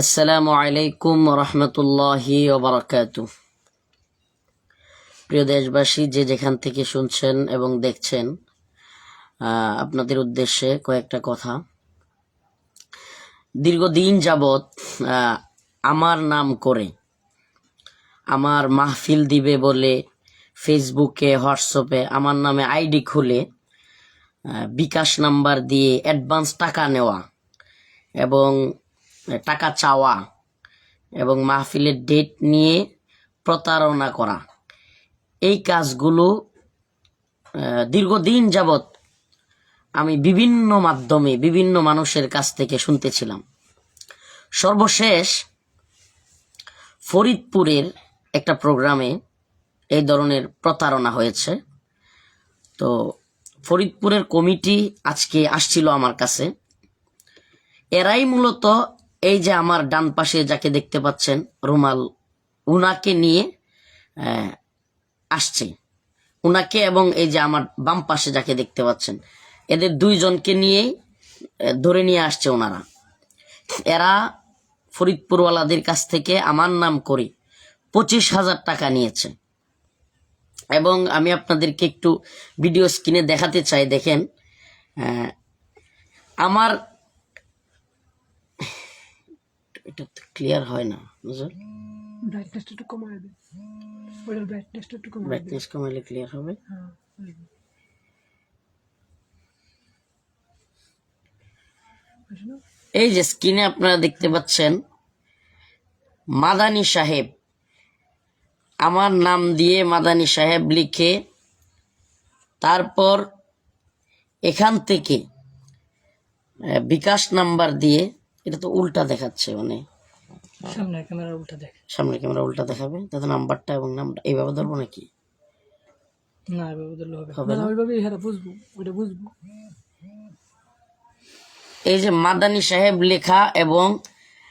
আসসালামু আলাইকুম রহমতুল্লাহি ওবরাকাত প্রিয় দেশবাসী, যে যেখান থেকে শুনছেন এবং দেখছেন আপনাদের উদ্দেশ্যে কয়েকটা কথা। দীর্ঘদিন যাবৎ আমার নাম করে, আমার মাহফিল দিবে বলে ফেসবুকে, হোয়াটসঅ্যাপে, আমার নামে আইডি খুলে বিকাশ নাম্বার দিয়ে অ্যাডভান্স টাকা নেওয়া এবং টাকা চাওয়া এবং মাহফিলের ডেট নিয়ে প্রতারণা করা। এই কাজগুলো দীর্ঘদিন যাবৎ আমি বিভিন্ন মাধ্যমে বিভিন্ন মানুষের কাছ থেকে শুনতেছিলাম। সর্বশেষ ফরিদপুরের একটা প্রোগ্রামে এই ধরনের প্রতারণা হয়েছে। তো ফরিদপুরের কমিটি আজকে আসছিল আমার কাছে। এরাই মূলত এই যে আমার ডান পাশে যাকে দেখতে পাচ্ছেন, রুমাল, উনাকে নিয়ে আসছে। উনাকে এবং এই যে আমার বাম পাশে যাকে দেখতে পাচ্ছেন, এদের দুইজনকে নিয়েই ধরে নিয়ে আসছে ওনারা এরা ফরিদপুরওয়ালাদের কাছ থেকে আমার নাম করে পঁচিশ হাজার টাকা নিয়েছে। এবং আমি আপনাদেরকে একটু ভিডিও স্ক্রিনে দেখাতে চাই, দেখেন আমার এটা তো ক্লিয়ার হয় না বুঝলেন ব্রাইটনেসটা একটু কমায় দে। ওটার ব্রাইটনেসটা একটু কমায় ব্রাইটনেস কমাইলে ক্লিয়ার হবে। হ্যাঁ? এই যে স্ক্রিনে আপনারা দেখতে পাচ্ছেন মাদানী সাহেব আমার নাম দিয়ে মাদানী সাহেব লিখে তারপর এখান থেকে বিকাশ নাম্বার দিয়ে এটা তো উল্টা দেখাচ্ছে মানে। সামনে ক্যামেরা উল্টা দেখ। ক্যামেরা উল্টা দেখাবে তাতে নাম্বারটা এবং নামটা এইভাবে ধরবো নাকি? না এভাবে ধরলে হবে হবে না? হ্যাঁ বুঝব ওইটা বুঝব। এই যে মাদানী সাহেব লেখা এবং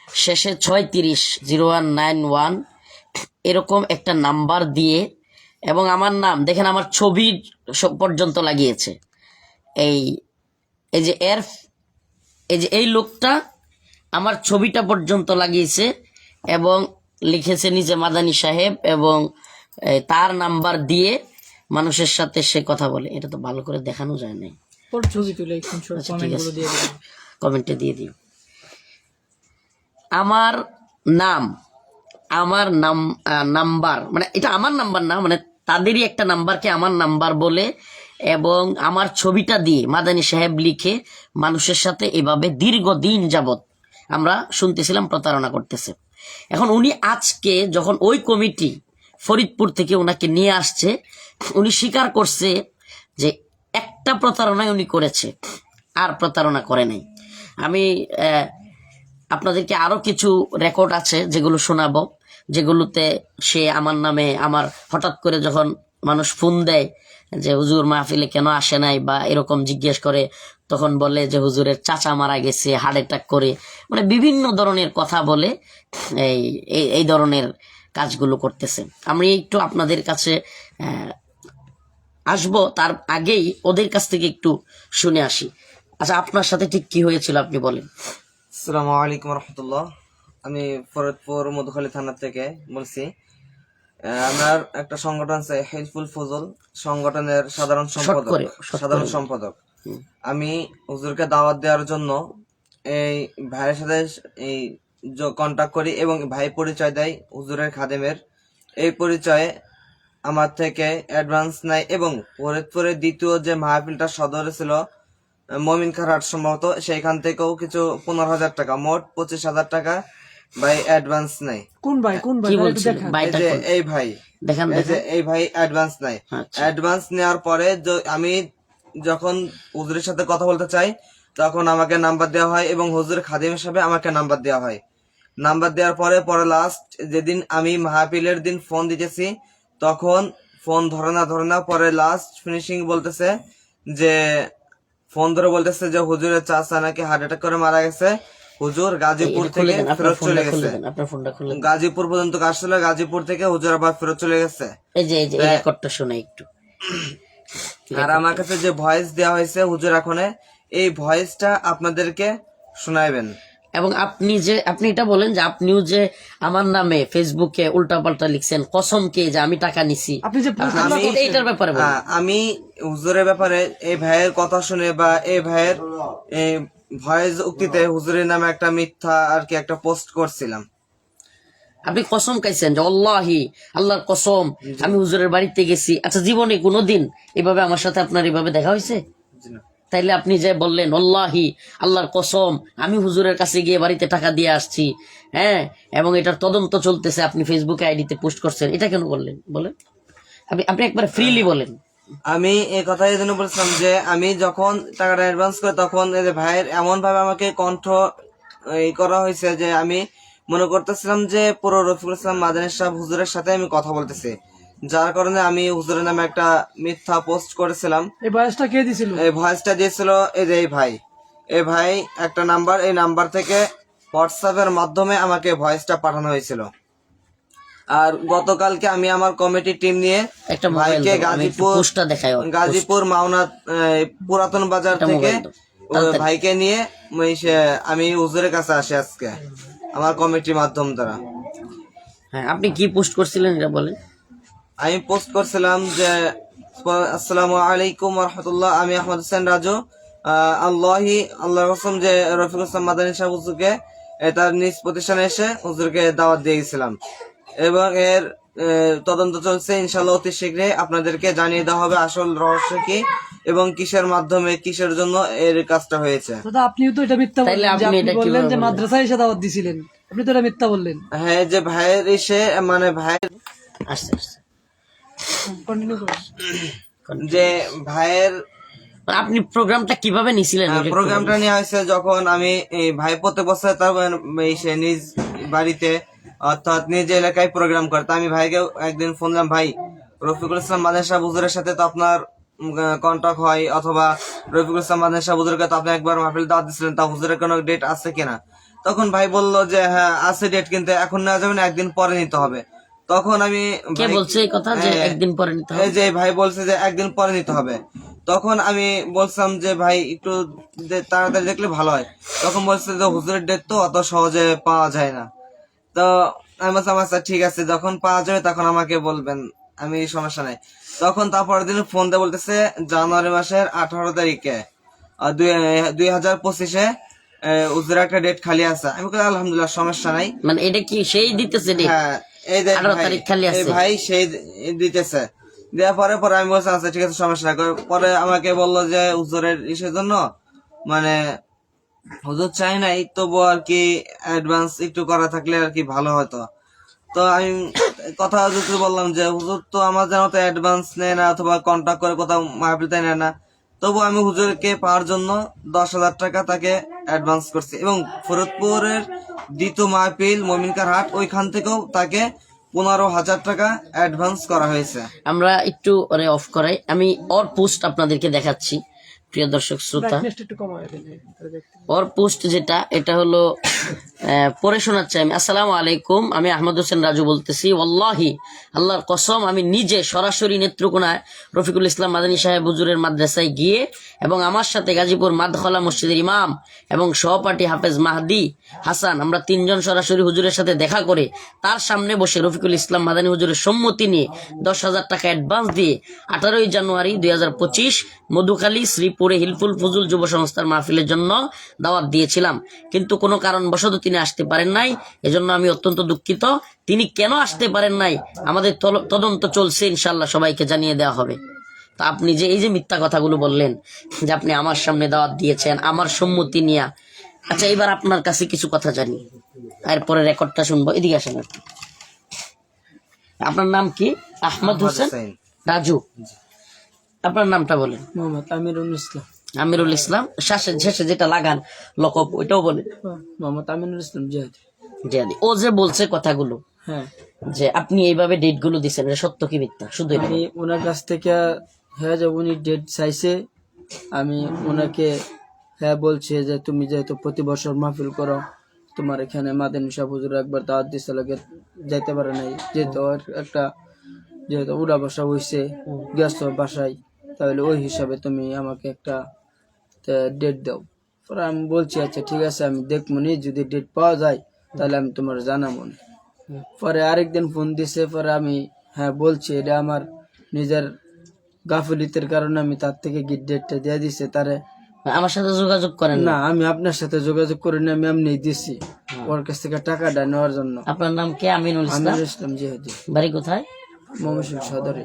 শেষে ছয় তিরিশ জিরো ওয়ান নাইন ওয়ান এরকম একটা নাম্বার দিয়ে এবং আমার নাম দেখেন আমার ছবি সব পর্যন্ত লাগিয়েছে। এই এই যে এর এই যে এই লোকটা আমার ছবিটা পর্যন্ত লাগিয়েছে এবং লিখেছে নিচে মাদানী সাহেব এবং তার নাম্বার দিয়ে মানুষের সাথে সে কথা বলে। এটা তো ভালো করে দেখানো যায় না ছবি তুলে স্ক্রিনশট আচ্ছা, কমেন্ট দিয়ে দিও আমার নাম আমার নাম নাম্বার মানে এটা আমার নাম্বার না মানে তাদেরই একটা নাম্বারকে আমার নাম্বার বলে এবং আমার ছবিটা দিয়ে মাদানী সাহেব লিখে মানুষের সাথে এভাবে দীর্ঘদিন যাবত আমরা শুনতেছিলাম প্রতারণা করতেছে। এখন উনি আজকে যখন ওই কমিটি ফরিদপুর থেকে ওনাকে নিয়ে আসছে, উনি স্বীকার করছে যে একটা প্রতারণায় উনি করেছে, আর প্রতারণা করে নাই। আমি আপনাদেরকে আরও কিছু রেকর্ড আছে যেগুলো শোনাবো, যেগুলোতে সে আমার নামে আমার হঠাৎ করে যখন মানুষ ফোন দেয় যে, হুজুর মাহফিলে কেন আসে নাই? বা এরকম জিজ্ঞেস করে তখন বলে যে হুজুরের চাচা মারা গেছে হার্ট অ্যাটাক করে। মানে বিভিন্ন ধরনের কথা বলে এই এই- ধরনের কাজগুলো করতেছে। আমি একটু আপনাদের কাছে আসব তার আগেই ওদের কাছ থেকে একটু শুনে আসি। আচ্ছা আপনার সাথে ঠিক কি হয়েছিল আপনি বলেন। আসসালামু আলাইকুম রহমতুল্লাহ। আমি ফরিদপুর মধুখালী থানা থেকে বলছি আমার একটা সংগঠন আছে হেল্পফুল ফজল সংগঠনের সাধারণ সম্পাদক সাধারণ সম্পাদক। আমি হুজুরকে দাওয়াত দেওয়ার জন্য এই ভাইয়ের সাথে এই কন্ট্যাক্ট করি এবং ভাই পরিচয় দেয় হুজুরের খাদেমের। এই পরিচয়ে আমার থেকে অ্যাডভান্স নেয় এবং ফরিদপুরের দ্বিতীয় যে মাহফিলটা সদরে ছিল মমিন খারহাট সম্ভবত সেইখান থেকেও কিছু পনেরো হাজার টাকা মোট পঁচিশ হাজার টাকা ভাই অ্যাডভান্স নেয়। কোন ভাই কোন ভাই? এই যে এই ভাই। দেখান এই যে এই ভাই অ্যাডভান্স নেয়। আচ্ছা। অ্যাডভান্স নেওয়ার পরে য- আমি যখন হুজুরের সাথে কথা বলতে চাই তখন আমাকে নাম্বার দেওয়া হয় এবং হুজুর খাদিম হিসাবে আমাকে নাম্বার দেওয়া হয়। নাম্বার দেওয়ার পরে পরে লাস্ট যেদিন আমি মাহফিলের দিন ফোন দিতেছি তখন ফোন ধরে না ধরে না পরে লাস্ট ফিনিশিং বলতেছে যে ফোন ধরে বলতেছে যে হুজুরের চাচা নাকি হার্ট অ্যাটাক করে মারা গেছে। হুজুর গাজীপুর থেকে ফেরত চলে গেছে। গাজীপুর পর্যন্ত আসছিল গাজীপুর থেকে হুজুর আবার ফেরত চলে গেছে। এই যে এই যে এই রেকর্ডটা শুনে একটু। আর আমার কাছে যে ভয়েস দেওয়া হয়েছে হুজুর এখন এই ভয়েসটা আপনাদেরকে শোনাইবেন। এবং আপনি যে আপনি এটা বলেন যে আপনিও যে আমার নামে ফেসবুকে উল্টাপাল্টা লিখছেন কসমকে যে আমি টাকা নিছি। আপনি যে আপনি এইটার ব্যাপারে হ্যাঁ, আমি হুজুরের ব্যাপারে এই ভাইয়ের কথা শুনে বা এই ভাইয়ের এই ভয়েস উক্তিতে হুজুরের নামে একটা মিথ্যা আর কি একটা পোস্ট করছিলাম। আপনি কসম খাইছেন যে আল্লাহি আল্লাহর কসম আমি হুজুরের বাড়িতে গেছি। আচ্ছা জীবনে কোনোদিন এভাবে আমার সাথে আপনার এভাবে দেখা হয়েছে? তাইলে আপনি যে বললেন আল্লাহি আল্লাহর কসম আমি হুজুরের কাছে গিয়ে বাড়িতে টাকা দিয়ে আসছি। হ্যাঁ? এবং এটার তদন্ত চলতেছে আপনি ফেসবুকে আইডিতে পোস্ট করছেন। এটা কেন বললেন? বলেন। আপনি আপনি একবার ফ্রিলি বলেন। আমি এই কথা এই জন্য বলছিলাম যে আমি যখন টাকাটা অ্যাডভান্স করে তখন ভাইয়ের এমন ভাবে আমাকে কণ্ঠ এই করা হয়েছে যে আমি মনে করতেছিলাম যে পুরো রফিকুল ইসলাম মাদানী সাহেব হুজুরের সাথে আমি কথা বলতেছি। যার কারণে আমি হুজুরের নামে একটা মিথ্যা পোস্ট করেছিলাম। এই বয়সটা কে দিয়েছিল এই ভয়েসটা দিয়েছিল এই যে এই ভাই। এই ভাই একটা নাম্বার এই নাম্বার থেকে হোয়াটসঅ্যাপের মাধ্যমে আমাকে ভয়েসটা পাঠানো হয়েছিল। আর গতকালকে আমি আমার কমিটি টিম নিয়ে একটা ভাইকে গাজীপুর পোস্টটা দেখাই গাজীপুর মাওনা পুরাতন বাজার থেকে ভাইকে নিয়ে আমি হুজুরের কাছে আসি আজকে। আমার কমিটির মাধ্যম দ্বারা। হ্যাঁ আপনি কি পোস্ট করছিলেন এটা বলেন। আমি পোস্ট করছিলাম যে আসসালামু আলাইকুম রহমতুল্লাহ আমি আহমদ হোসেন রাজু। আল্লাহি আল্লাহ রসম যে রফিক ইসলাম মাদানী সাহেব হুজুরকে তার নিজ প্রতিষ্ঠানে এসে হুজুরকে দাওয়াত দিয়েছিলাম এবং এর তদন্ত চলছে ইনশাল্লাহ অতি শীঘ্রই আপনাদেরকে জানিয়ে দেওয়া হবে আসল রহস্য কি এবং কিসের মাধ্যমে কিসের জন্য এর কাজটা হয়েছে। দাদা আপনিও তো এটা মিথ্যা বললেন যে? মাদ্রাসায় এসে দাওয়াত দিছিলেন। আপনি তো এটা মিথ্যা বললেন। হ্যাঁ যে ভাইয়ের এসে মানে ভাইয়ের কন্টিনিউ করুন। যে ভাইয়ের মানে আপনি প্রোগ্রামটা কীভাবে নিছিলেন প্রোগ্রামটা নেওয়া হয়েছে যখন আমি ভাই প্রত্যেক বছর তার সে নিজ বাড়িতে অর্থাৎ নিজ এলাকায় প্রোগ্রাম করে তা আমি ভাইকে একদিন ফোন দিলাম ভাই রফিকুল ইসলাম মাদেশা হুজুরের সাথে তো আপনার কন্ট্যাক্ট হয় অথবা রফিকুল ইসলাম মাদেশা হুজুরকে তো আপনি একবার মাহফিল দাওয়াত দিছিলেন তা হুজুরের কোনো ডেট আছে কিনা? তখন ভাই বলল যে হ্যাঁ আছে ডেট কিন্তু এখন না যাবে না একদিন পরে নিতে হবে। তখন আমি কে বলছে এই কথা যে হ্যাঁ। একদিন পরে নিতে হবে? এই যে ভাই বলছে যে একদিন পরে নিতে হবে। তখন আমি বলছিলাম যে ভাই একটু তাড়াতাড়ি দেখলে ভালো হয়। তখন বলছে যে হুজুরের ডেট তো অত সহজে পাওয়া যায় না। তো আমি বলছিলাম আচ্ছা ঠিক আছে। যখন পাওয়া যাবে তখন আমাকে বলবেন। আমি সমস্যা নাই। তখন তারপরের দিন ফোন দিয়ে বলতেছে জানুয়ারি মাসের আঠারো তারিখে দুই হাজার পঁচিশে হুজুরের একটা ডেট খালি আছে। আমি বলি আলহামদুলিল্লাহ সমস্যা নাই। মানে এটা কি সেই দিতেছে হ্যাঁ এই যে 18 ভাই, তারিখ খালি আছে। ভাই সেই দিতেছে। দেওয়ার পরে পরে আমি বলছি আচ্ছা ঠিক আছে সমস্যা নাই। পরে আমাকে বলল যে হুজুরের ইসের জন্য মানে হুজুর চাই নাই তবু আর কি অ্যাডভান্স একটু করা থাকলে আর কি ভালো হতো। তো আমি কথা হুজুরকে বললাম যে, হুজুর তো আমার যেন তো অ্যাডভান্স নেয় না অথবা কন্ট্যাক্ট করে কোথাও মাহফিল তাই নেয় না তবু আমি হুজুরকে পাওয়ার জন্য দশ হাজার টাকা তাকে অ্যাডভান্স করছি এবং ফরিদপুরের দ্বিতীয় মাহফিল মমিনকার হাট, ওইখান থেকেও তাকে পনেরো হাজার টাকা অ্যাডভান্স করা হয়েছে। আমরা একটু অফ করাই। আমি ওর পোস্ট আপনাদেরকে দেখাচ্ছি। প্রিয় দর্শক শ্রোতা। ওর পোস্ট যেটা এটা হলো পড়ে শোনাচ্ছি আমি। আসসালামু আলাইকুম, আমি আহমদ হোসেন রাজু বলতেছি। ওল্লাহি আল্লাহর কসম, আমি নিজে সরাসরি নেত্রকোনায় রফিকুল ইসলাম মাদানী সাহেব হুজুরের মাদ্রাসায় গিয়ে এবং আমার সাথে গাজীপুর মাদখলা মসজিদের ইমাম এবং সহপাঠী হাফেজ মাহদি হাসান, আমরা তিনজন সরাসরি হুজুরের সাথে দেখা করে তার সামনে বসে রফিকুল ইসলাম মাদানী হুজুরের সম্মতি নিয়ে দশ হাজার টাকা অ্যাডভান্স দিয়ে আঠারোই জানুয়ারি দুই হাজার পঁচিশ মধুখালী শ্রীপুরে হিলফুল ফজুল যুব সংস্থার মাহফিলের জন্য দাওয়াত দিয়েছিলাম। কিন্তু কোনো কারণবশত তিনি আসতে পারেন নাই এজন্য আমি অত্যন্ত দুঃখিত। তিনি কেন আসতে পারেন নাই? আমাদের তদন্ত চলছে ইনশাল্লাহ সবাইকে জানিয়ে দেওয়া হবে। তা আপনি যে এই যে মিথ্যা কথাগুলো বললেন যে আপনি আমার সামনে দাওয়াত দিয়েছেন আমার সম্মতি নিয়ে। আচ্ছা এবার আপনার কাছে কিছু কথা জানি। এরপরে রেকর্ডটা শুনব। এদিকে আসেন আপনার নাম কি? আহমদ হোসেন? হোসেন। রাজু। আপনার নামটা বলেন। মোহাম্মদ আমিরুল ইসলাম। আমিরুল ইসলাম শেষে শেষে যেটা লাগান লকব ওইটাও বলে। মোহাম্মদ আমিনুল ইসলাম জিহাদ জিয়াদি। ও যে বলছে কথাগুলো হ্যাঁ। যে আপনি এইভাবে ডেটগুলো দিচ্ছেন এটা সত্য কি মিথ্যা? শুধু আমি ওনার কাছ থেকে হ্যাঁ যে উনি ডেট চাইছে আমি ওনাকে হ্যাঁ বলছে যে তুমি যেহেতু প্রতি বছর মাহফিল করো তোমার এখানে মাদেন সাহ হুজুর একবার দাওয়াত দিচ্ছে লাগে যাইতে পারে নাই। যেহেতু একটা যেহেতু উড়া বাসা হয়েছে গেছো বাসায় তাহলে ওই হিসাবে তুমি আমাকে একটা ডেট দাও। পরে আমি বলছি আচ্ছা ঠিক আছে আমি দেখব নি যদি ডেট পাওয়া যায় তাহলে আমি তোমার জানাব। পরে আরেকদিন ফোন দিছে পরে আমি হ্যাঁ বলছি এটা আমার নিজের গাফলিতের কারণে আমি তার থেকে গিট ডেটটা দিয়ে দিছে তারে আমার সাথে যোগাযোগ করেন না? আমি আপনার সাথে যোগাযোগ করিনি আমি এমনি দিছি। ওর কাছ থেকে টাকাটা নেওয়ার জন্য। আপনার নাম কি? আমিনুল ইসলাম? ইসলাম যেহেতু বাড়ি কোথায়? মমসিং সদরে।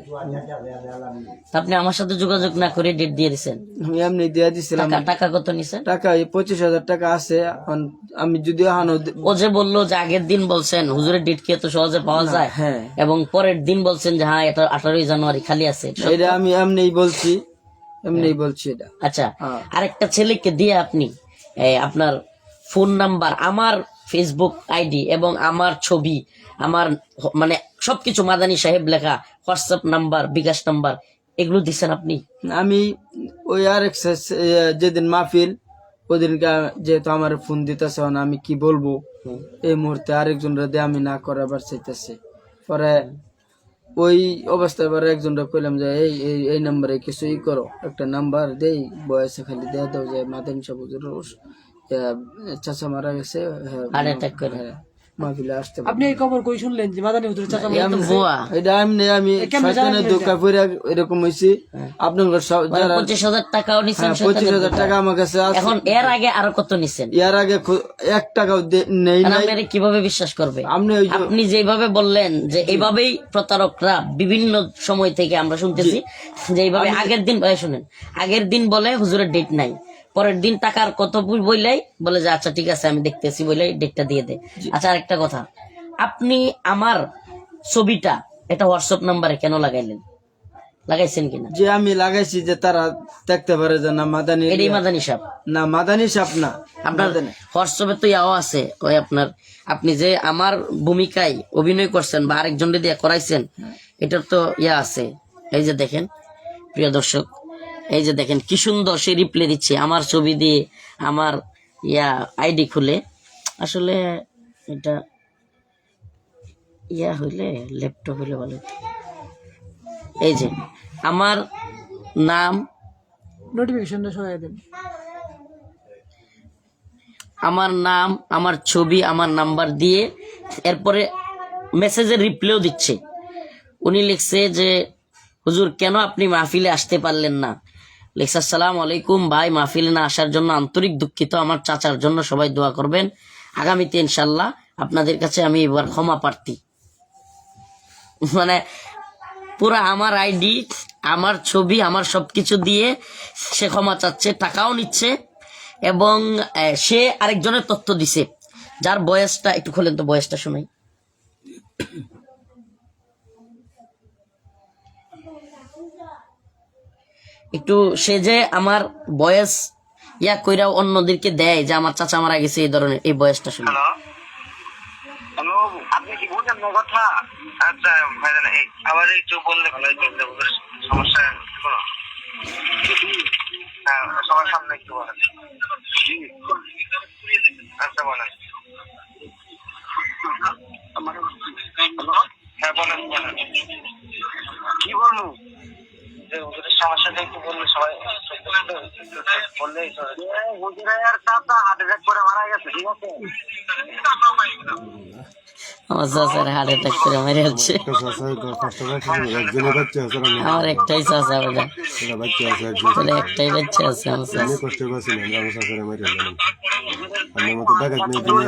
আপনি আমার সাথে যোগাযোগ না করে ডেট দিয়ে আমি এমনি দিয়ে দিছিলাম। টাকা কত নিছেন? টাকা এই পঁচিশ হাজার টাকা আছে। আমি যদি ও যে বলল যে আগের দিন বলছেন হুজুরের ডেট কি এত সহজে পাওয়া যায়? হ্যাঁ। এবং পরের দিন বলছেন যে হ্যাঁ এটা আঠারোই জানুয়ারি খালি আছে। এটা আমি এমনিই বলছি। এমনিই বলছি এটা। আচ্ছা হ্যাঁ। আরেকটা ছেলেকে দিয়ে আপনি আপনার ফোন নাম্বার আমার ফেসবুক আইডি এবং আমার ছবি আমার মানে সবকিছু মাদানী সাহেব লেখা হোয়াটসঅ্যাপ নাম্বার বিকাশ নাম্বার এগুলো দিচ্ছেন আপনি? আমি ওই আর এক যেদিন মাহফিল ওদিনকে যেহেতু আমার ফোন দিতেছে এখন আমি কি বলব? এই মুহূর্তে আরেকজন দিয়ে আমি না করাবার চাইতেছি। পরে ওই অবস্থায় পরে একজনটা কইলাম যে এই এই এই নাম্বারে কিছু ই করো। একটা নাম্বার দেই বয়সে খালি দিয়ে দাও যে মাদান সাবুজুর চাচা মারা গেছে হ্যাঁ, হ্যাঁ, মাহফিলে আসতে আপনি এই খবর কই শুনলেন যে মাদানী হুজুরের চাচা এ তো এটা এমনি আমি শয়তানের দোকা পড়ে এরকম হইছি। আপনার সব- যারা পঁচিশ হাজার টাকাও নিচ্ছেন হ্যাঁ, টাকা। আমার কাছে আছে। এখন এর আগে আরও কত নিচ্ছেন ইয়ার আগে টাকাও নেই নাই। কীভাবে বিশ্বাস করবে? আপনি আপনি যেভাবে বললেন যে এইভাবেই প্রতারকরা বিভিন্ন সময় থেকে আমরা শুনতেছি যে এইভাবে আগের দিন শুনেন আগের দিন বলে হুজুরের ডেট নাই। পরের দিন টাকার কত বইলাই বলে যে আচ্ছা ঠিক আছে আমি দেখতেছি বইলাই ডেটটা দিয়ে দে আচ্ছা আরেকটা কথা। আপনি আমার ছবিটা এটা হোয়াটসঅ্যাপ নাম্বারে কেন লাগাইলেন? লাগাইছেন কিনা? যে আমি লাগাইছি যে তারা দেখতে পারে যে না মাদানি এটাই মাদানি সাহেব না মাদানি সাপ না আপনার হোয়াটসঅ্যাপে তো ইয়াও আছে ওই আপনার আপনি যে আমার ভূমিকায় অভিনয় করছেন বা আরেকজন দিয়ে করাইছেন এটার তো ইয়া আছে। এই যে দেখেন প্রিয় দর্শক এই যে দেখেন কি সুন্দর সে রিপ্লে দিচ্ছে। আমার ছবি দিয়ে আমার ইয়া আইডি খুলে। আসলে এটা ইয়া হইলে ল্যাপটপ হইলে ভালো হতো। এই যে আমার নাম নোটিফিকেশনটা সরাই দেন। আমার নাম আমার ছবি আমার নাম্বার দিয়ে এরপরে মেসেজের রিপ্লাইও দিচ্ছে। উনি লিখছে যে হুজুর কেন আপনি মাহফিলে আসতে পারলেন না? লিখছে, আসসালাম আলাইকুম ভাই, মাহফিলে না আসার জন্য আন্তরিক দুঃখিত। আমার চাচার জন্য সবাই দোয়া করবেন। আগামীতে ইনশাল্লাহ আপনাদের কাছে আমি এবার ক্ষমা প্রার্থী। মানে পুরা আমার আইডি, আমার ছবি, আমার সবকিছু দিয়ে সে ক্ষমা চাচ্ছে, টাকাও নিচ্ছে এবং সে আরেকজনের তথ্য দিছে। যার বয়সটা, একটু খোলেন তো বয়সটা শোনাই একটু সে যে আমার বয়স ইয়া কইরা অন্যদেরকে দেয় যে আমার চাচা মারা গেছে এই ধরনের এই বয়সটা শুনে। আপনি কি বুঝেন না কথা? আচ্ছা আবার একটু বললে ভালো হতো যে ওদের সমস্যা হ্যাঁ সবার সামনে একটু বলেন। আচ্ছা বলেন। হ্যাঁ বলেন বলেন কি বলব যে ওদের সমস্যাটা একটু বললে সবাই বললেই আর চাচা হার্ট অ্যাটাক করে মারা গেছে ঠিক আছে আমার চাচার হার্ট অ্যাটাক করে মেরে যাচ্ছে আমার একটাই চাচা আছে তাহলে একটাই বাচ্চা আছে আমার চাচা। আমি কষ্ট পাচ্ছি আমার শাশুড়ি মারি গেলাম আমার মতো ডাকাত মেয়ে দিয়ে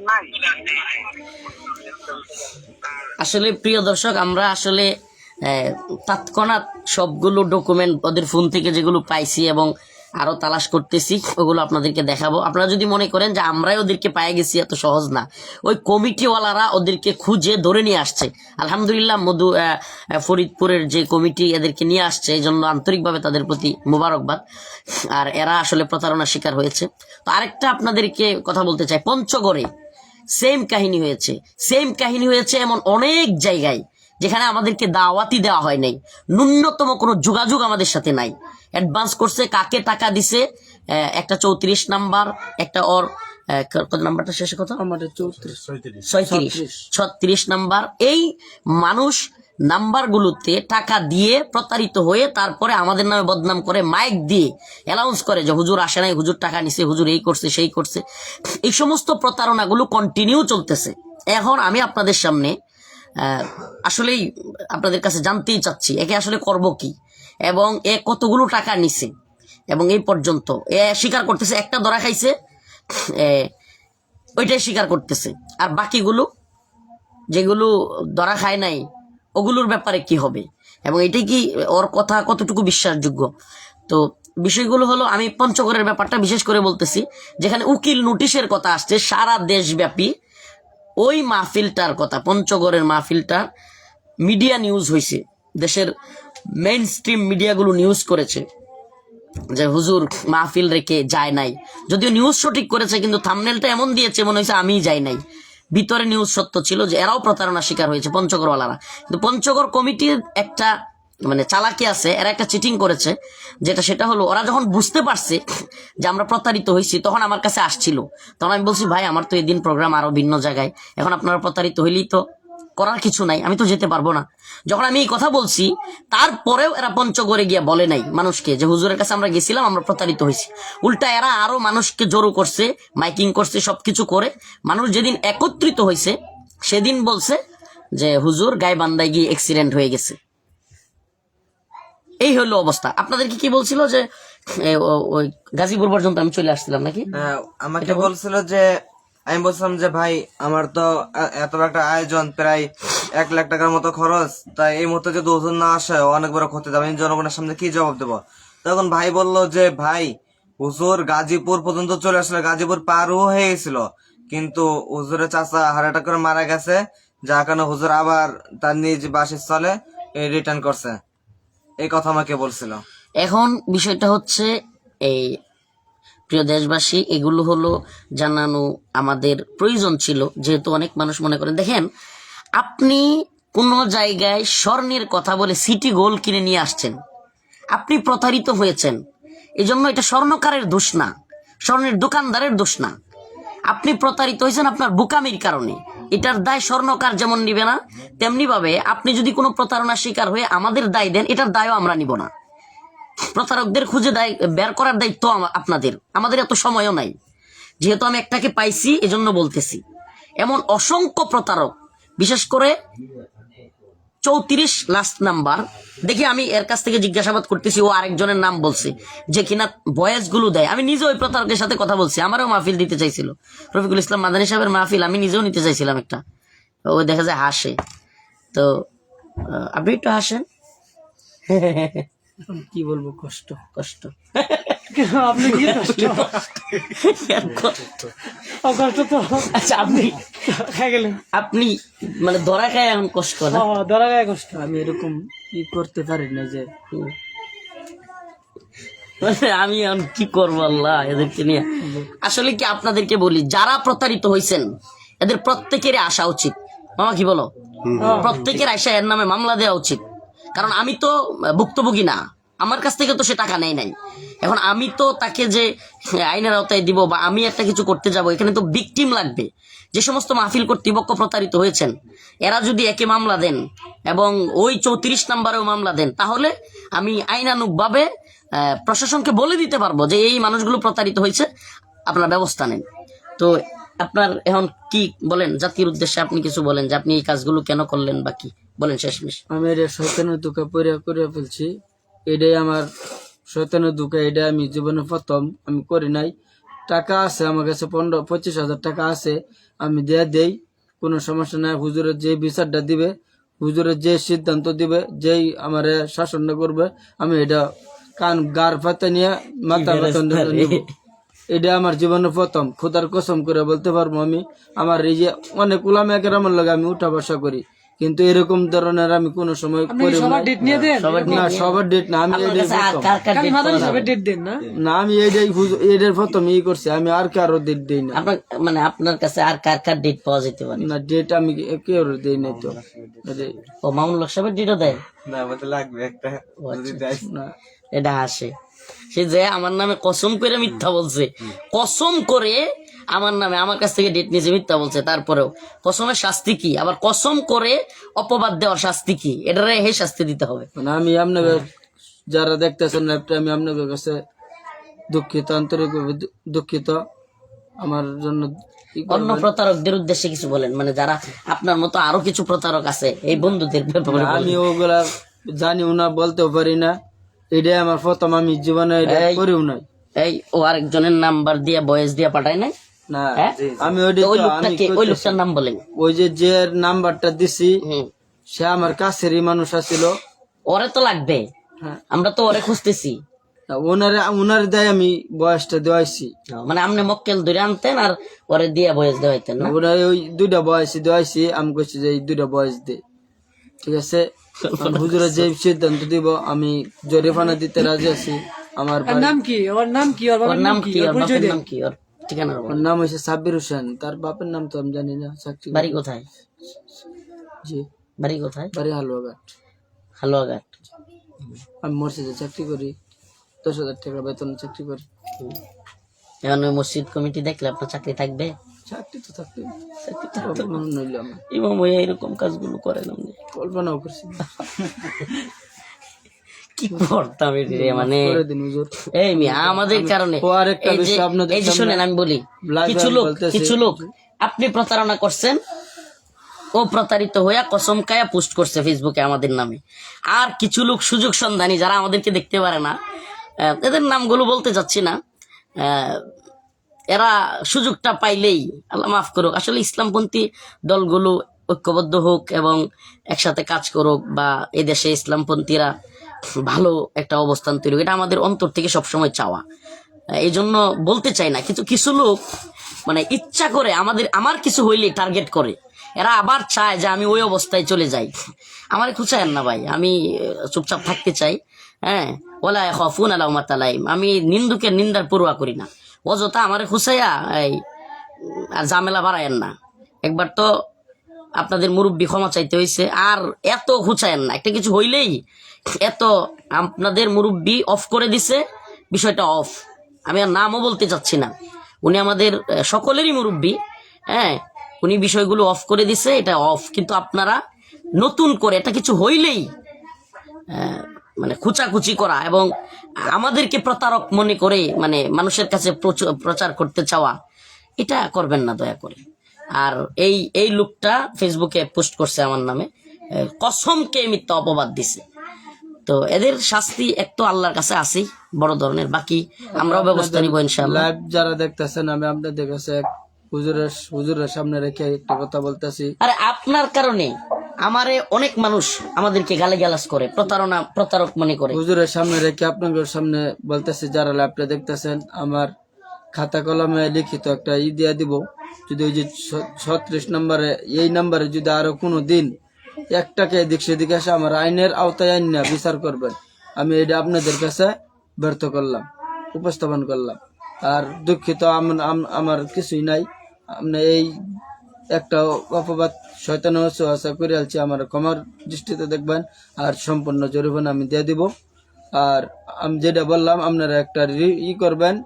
নাই আসলে প্রিয় দর্শক, আমরা আসলে তৎক্ষণাৎ সবগুলো ডকুমেন্ট ওদের ফোন থেকে যেগুলো পাইছি এবং আরও তালাশ করতেছি, ওগুলো আপনাদেরকে দেখাবো। আপনারা যদি মনে করেন যে আমরাই ওদেরকে পায়ে গেছি, এত সহজ না। ওই কমিটিওয়ালারা ওদেরকে খুঁজে ধরে নিয়ে আসছে। আলহামদুলিল্লাহ, মধু ফরিদপুরের যে কমিটি এদেরকে নিয়ে আসছে এই জন্য আন্তরিকভাবে তাদের প্রতি মোবারকবাদ। আর এরা আসলে প্রতারণার শিকার হয়েছে। তো আরেকটা আপনাদেরকে কথা বলতে চাই, পঞ্চগড়ে। সেম কাহিনী হয়েছে। সেম কাহিনী হয়েছে এমন অনেক জায়গায় যেখানে আমাদেরকে দাওয়াতি দেওয়া হয় নাই। ন্যূনতম কোনো যোগাযোগ আমাদের সাথে নাই। অ্যাডভান্স করছে কাকে টাকা দিছে? একটা চৌত্রিশ নাম্বার একটা ওর কত নাম্বারটা শেষে কত? আমার চৌত্রিশ। ছয়ত্রিশ। ছত্রিশ নাম্বার। এই মানুষ নাম্বারগুলোতে টাকা দিয়ে প্রতারিত হয়ে তারপরে আমাদের নামে বদনাম করে, মাইক দিয়ে অ্যানাউন্স করে যে হুজুর আসে নাই, হুজুর টাকা নিছে, হুজুর এই করছে, সেই করছে। এই সমস্ত প্রতারণাগুলো কন্টিনিউ চলতেছে। এখন আমি আপনাদের সামনে আসলেই আপনাদের কাছে জানতেই চাচ্ছি, একে আসলে করব কি? এবং এ কতগুলো টাকা নিছে? এবং এই পর্যন্ত, এ স্বীকার করতেছে, একটা ধরা খাইছে ওইটাই স্বীকার করতেছে। আর বাকিগুলো, যেগুলো ধরা খায় নাই ওগুলোর ব্যাপারে কি হবে? এবং এটাই কি ওর কথা কতটুকু বিশ্বাসযোগ্য? তো বিষয়গুলো হলো, আমি পঞ্চগড়ের ব্যাপারটা বিশেষ করে বলতেছি, যেখানে উকিল নোটিশের কথা আসছে, সারা দেশব্যাপী ওই মাহফিলটার কথা, পঞ্চগড়ের মাহফিলটার মিডিয়া নিউজ হয়েছে দেশের মেইন স্ট্রিম মিডিয়াগুলো নিউজ করেছে, যে হুজুর মাহফিল রেখে যায় নাই। যদিও নিউজ সঠিক করেছে, কিন্তু থামনেলটা এমন দিয়েছে, মনে হয়েছে আমিই যাই নাই। ভিতরে নিউজ সত্য ছিল যে এরাও প্রতারণা শিকার হয়েছে পঞ্চগড়ওয়ালারা। কিন্তু পঞ্চগড় কমিটির একটা মানে চালাকি আছে, এরা একটা চিটিং করেছে, যেটা সেটা হলো, ওরা যখন বুঝতে পারছে যে আমরা প্রতারিত হয়েছি, তখন আমার কাছে আসছিল। তখন আমি বলছি, ভাই, আমার তো এদিন প্রোগ্রাম আরও ভিন্ন জায়গায়। এখন আপনারা প্রতারিত হইলেই তো করার কিছু নাই আমি তো যেতে পারব না। যখন আমি এই কথা বলছি তারপরেও এরা পঞ্চগড়ে গিয়ে বলে নাই মানুষকে যে হুজুরের কাছে আমরা গেছিলাম আমরা প্রতারিত হয়েছি। উল্টা এরা আরও মানুষকে জড়ো করছে মাইকিং করছে সবকিছু করে। মানুষ যেদিন একত্রিত হয়েছে সেদিন বলছে যে হুজুর গায়ে বান্দায় গিয়ে অ্যাক্সিডেন্ট হয়ে গেছে। এই হলো অবস্থা। আপনাদেরকে কি বলছিল যে ওই গাজীপুর পর্যন্ত আমি চলে আসছিলাম নাকি? হ্যাঁ, আমাকে বলছিল যে আমি বলছিলাম যে, ভাই, আমার তো এত একটা আয়োজন, প্রায় এক লাখ টাকার মতো খরচ। তাই এই মুহূর্তে যদি ওজন না আসে, অনেক বড় ক্ষতি যাবে আমি জনগণের সামনে কি জবাব দেবো? তখন ভাই বলল যে, ভাই, হুজুর গাজীপুর পর্যন্ত চলে আসলে। গাজীপুর পারও হয়ে গেছিল। কিন্তু হুজুরের চাচা হার্ট করে মারা গেছে। যার কারণে হুজুর আবার তার নিজ বাসস্থলে রিটার্ন করছে। এই কথা আমাকে বলছিল। এখন বিষয়টা হচ্ছে এই প্রিয় দেশবাসী, এগুলো হলো জানানো আমাদের প্রয়োজন ছিল। যেহেতু অনেক মানুষ মনে করেন, দেখেন, আপনি কোনো জায়গায় স্বর্ণের কথা বলে সিটি গোল কিনে নিয়ে আসছেন, আপনি প্রতারিত হয়েছেন এই জন্য এটা স্বর্ণকারের দোষ না, স্বর্ণের দোকানদারের দোষ না। আপনি প্রতারিত হয়েছেন আপনার বুকামির কারণে। এটার দায় স্বর্ণকার যেমন নিবে না তেমনি ভাবে আপনি যদি কোনো প্রতারণার শিকার হয়ে আমাদের দায় দেন, এটার দায়ও আমরা নিব না। প্রতারকদের খুঁজে দায়, বের করার দায়িত্ব আপনাদের। আমাদের এত সময়ও নাই। যেহেতু আমি একটাকে পাইছি, এজন্য বলতেছি। এমন অসংখ্য প্রতারক, বিশেষ করে চৌত্রিশ লাস্ট নাম্বার দেখি আমি এর কাছ থেকে জিজ্ঞাসাবাদ করতেছি, ও আরেকজনের নাম বলছে, যে কিনা গুলো দেয়। আমি নিজে ওই প্রতারকের সাথে কথা বলছি, আমারও মাহফিল দিতে চাইছিল। রফিকুল ইসলাম মাদানী সাহেবের মাহফিল, আমি নিজেও নিতে চাইছিলাম একটা। ও দেখা যায় হাসে। তো আপনি একটু হাসেন? কি বলব কষ্ট কষ্ট। আপনি কি কষ্ট? কষ্ট তো। আচ্ছা আপনি? খাই গেলেন। আপনি মানে ধরা খায় এখন কষ্ট না? ধরা গায়ে কষ্ট। আমি এরকম ই করতে পারি না যে মানে আমি এখন কি করব আল্লাহ এদেরকে নিয়ে? আসলে কি আপনাদেরকে বলি যারা প্রতারিত হয়েছেন এদের প্রত্যেকেরই আসা উচিত। মামা কি বলো? প্রত্যেকের আশা এর নামে মামলা দেওয়া উচিত। কারণ আমি তো ভুক্তভোগী না। আমার কাছ থেকে তো সে টাকা নেয় নাই। এখন আমি তো তাকে যে আইনের আওতায় দিব বা আমি একটা কিছু করতে যাব এখানে তো বিকটিম লাগবে। যে সমস্ত মাহফিল কর্তৃপক্ষ প্রতারিত হয়েছেন এরা যদি একে মামলা দেন এবং ওই চৌত্রিশ নাম্বারেও মামলা দেন তাহলে আমি আইনানুগভাবে আহ, প্রশাসনকে বলে দিতে পারব যে এই মানুষগুলো প্রতারিত হয়েছে আপনার ব্যবস্থা নেন। তো আপনার এখন কি বলেন? জাতির উদ্দেশ্যে আপনি কিছু বলেন যে আপনি এই কাজগুলো কেন করলেন বা কি? বলেন শেষমেশ আমি এটা শয়তানের দুঃখে পরে করে ফেলছি। এটাই আমার শয়তানের দুঃখে এটা আমি জীবনে প্রথম। আমি করি নাই। টাকা আছে আমার কাছে পনেরো পঁচিশ হাজার টাকা আছে। আমি দেয়া দেই কোনো সমস্যা নাই। হুজুরের যে বিচারটা দিবে হুজুরের যে সিদ্ধান্ত দিবে যেই আমার শাসন করবে আমি এটা কান গার পাতে নিয়ে মাথা বেতন এটা আমার জীবনের প্রথম। খোদার কসম করে বলতে পারব আমি আমার এই যে অনেক উলাম আমার লগে আমি উঠা বসা করি। কিন্তু এরকম ধরনের আমি কোনো সময় করি সবার ডেট না সবার ডেট না আমি না? না আমি এটাই এটার প্রথম ই করছি আমি আর কারও ডেট দেই না। মানে আপনার কাছে আর কার কার ডেট পাওয়া যেতে পারে? না ডেট আমি কেউ দেই নাই তো। ও মামুন সাহেবের ডেটও দেয়? না আমাদের লাগবে একটা। যদি দেয়। না। এটা আসে। সে যে আমার নামে কসম করে মিথ্যা বলছে কসম করে আমার নামে আমার কাছ থেকে ডেট নিয়েছে মিথ্যা বলছে তারপরেও। কসমের শাস্তি কি? আবার কসম করে অপবাদ দেওয়ার শাস্তি কি? এটারে হে শাস্তি দিতে হবে। মানে আমি আপনাদের যারা দেখতেছেন ল্যাপটপ আমি আপনাদের কাছে দুঃখিত আন্তরিকভাবে দুঃখিত। আমার জন্য অন্য প্রতারকদের উদ্দেশ্যে কিছু বলেন। মানে যারা আপনার মতো আরও কিছু প্রতারক আছে এই বন্ধুদের ব্যাপারে আমি ওগুলা জানিও না বলতেও পারি না। এটাই আমার প্রথম আমি জীবনে করিও নাই। এই ও আরেকজনের নাম্বার দিয়ে বয়স দিয়ে পাঠায় নাই? না হ্যাঁ? আমি ওই লোকটাকে ওই লোকটার নাম বলেন। ওই যে যে নাম্বারটা দিছি সে আমার কাছেরই মানুষ আছিল। ওরে তো লাগবে। হ্যাঁ। আমরা তো ওরে খুঁজতেছি। ওনারে ওনার দেয় আমি বয়সটা দেওয়াইছি। মানে আপনি মক্কেল ধরে আনতেন আর ওরে দিয়ে বয়স দেওয়াইতেন না? ওনার ওই দুইটা বয়সে দেওয়াইছি আমি কইছি যে এই দুইটা বয়স দে। ঠিক আছে? হুজুরা যে সিদ্ধান্ত দিব আমি জরিফানা দিতে রাজি আছি আমার নাম কি? ওর নাম কি? ওর ওর নাম কি? ওর নাম কি? ওর ঠিকানা ওর নাম হয়েছে সাব্বির হোসেন। তার বাপের নাম তো আমি জানি না চাকরি বাড়ি কোথায়? জি। বাড়ি কোথায়? বাড়ি হালুয়াঘাট। হালুয়াঘাট। আমি মসজিদে চাকরি করি দশ হাজার টাকা বেতন চাকরি করি। এখন ওই মসজিদ কমিটি দেখলে আপনার চাকরি থাকবে? চাকরি তো থাকতে চাকরি কল্পনা নইলে আমার। ইমাম হয়ে এরকম কাজগুলো করেন আপনি। কল্পনাও করছি। কি করতাম রে মানে এই মিয়া আমাদের কারণে। এই যে শুনেন আমি বলি কিছু লোক কিছু লোক আপনি প্রতারণা করছেন ও প্রতারিত হইয়া কসম কায়া পোস্ট করছে ফেসবুকে আমাদের নামে। আর কিছু লোক সুযোগ সন্ধানী যারা আমাদেরকে দেখতে পারে না এদের নামগুলো বলতে চাচ্ছি না এরা সুযোগটা পাইলেই আল্লাহ মাফ করুক আসলে ইসলামপন্থী দলগুলো ঐক্যবদ্ধ হোক এবং একসাথে কাজ করুক বা এদেশে ইসলামপন্থীরা ভালো একটা অবস্থান তৈরি এটা আমাদের অন্তর থেকে সবসময় চাওয়া। এই জন্য বলতে চাই না, কিন্তু কিছু লোক মানে ইচ্ছা করে আমাদের, আমার কিছু হইলে টার্গেট করে। এরা আবার চায় যে আমি ওই অবস্থায় চলে যাই। আমার খুঁচায়েন না ভাই, আমি চুপচাপ থাকতে চাই। হ্যাঁ ওলা খফুন আলাউ মাতালাইম আমি নিন্দুকের নিন্দার পড়ুয়া করি না। অযথা আমারে খুঁচাইয়া, এই, আর ঝামেলা বাড়ায়েন না। একবার তো আপনাদের মুরব্বী ক্ষমা চাইতে হয়েছে আর এত খুঁচায়েন না। একটা কিছু হইলেই এত আপনাদের মুরব্বী অফ করে দিছে, বিষয়টা অফ আমি আর নামও বলতে চাচ্ছি না। উনি আমাদের সকলেরই মুরব্বী হ্যাঁ? উনি বিষয়গুলো অফ করে দিছে, এটা অফ কিন্তু আপনারা নতুন করে, এটা কিছু হইলেই মানে খুচাখুচি করা এবং আমাদেরকে প্রতারক মনে করে মানে মানুষের কাছে প্রচ- প্রচার করতে চাওয়া, এটা করবেন না, দয়া করে। আর এই এই লোকটা ফেসবুকে পোস্ট করছে আমার নামে। কসমকে মিথ্যা অপবাদ দিছে। তো এদের শাস্তি এক তো আল্লাহর কাছে আছেই বড় ধরনের। বাকি আমরাও ব্যবস্থা নিব লাইভ যারা দেখতেছেন আমি আপনাদের কাছে হুজুরের হুজুরের সামনে রেখে একটা কথা বলতেছি। আরে আপনার কারণে আমারে অনেক মানুষ আমাদেরকে গালে করে প্রতারণা প্রতারক মনে করে। হুজুরের সামনে রেখে আপনাদের সামনে বলতেছি যারা লাইভটা দেখতেছেন আমার খাতা কলমে লিখিত একটা ই দিয়া দিব। যদি ওই যে ছত্রিশ নম্বরে এই নম্বরে যদি আরও কোনো দিন একটাকে এদিক সেদিক আসে আমার আইনের আওতায় আইন না বিচার করবেন। আমি এটা আপনাদের কাছে ব্যর্থ করলাম, উপস্থাপন করলাম। আর দুঃখিত, আম- আম- আমার কিছুই নাই। আপনি এই একটা অপবাদ শয়তান আশা করে আলছি, আমার ক্ষমার দৃষ্টিতে দেখবেন আর সম্পূর্ণ জরিমানা আমি দিয়ে দিব। আর আমি যেটা বললাম, আপনারা একটা ই করবেন,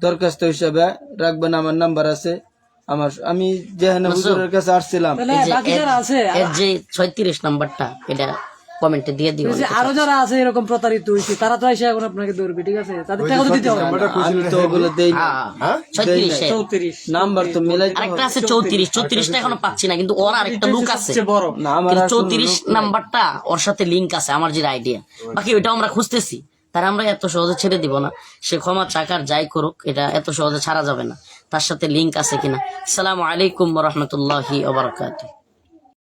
দরখাস্ত হিসাবে রাখবেন, আমার নাম্বার আছে। আমার আমি যেখানে হুজুরের কাছে আসছিলাম। যে বাকি এর- যারা আছে এর যে ছয়ত্রিশ নাম্বারটা এটা কমেন্টে দিয়ে দিও আরও যারা আছে এরকম প্রতারিত হয়েছে তারা তো এসে এখন আপনাকে ধরবে ঠিক আছে? তাদের টাকা তো দিতে হবে আমি তো ওগুলো দেই না। ছয়ত্রিশ চৌত্রিশ। নাম্বার তো মিলাই আরেকটা আছে চৌত্রিশ চৌত্রিশটা এখনও পাচ্ছি না কিন্তু ওর আরেকটা লুক আছে। বড়। না আমার কিন্তু আর কোনো চৌত্রিশ লোক নাই। নাম্বারটা ওর সাথে লিঙ্ক আছে আমার যে আইডিয়া বাকি ওইটাও আমরা খুঁজতেছি। তার আমরা এত সহজে ছেড়ে দিব না। সে ক্ষমা চাকার যাই করুক এটা এত সহজে ছাড়া যাবে না। তার সাথে লিঙ্ক আছে কিনা। আসসালামু আলাইকুম রহমতুল্লাহি ওবরাকাতুহ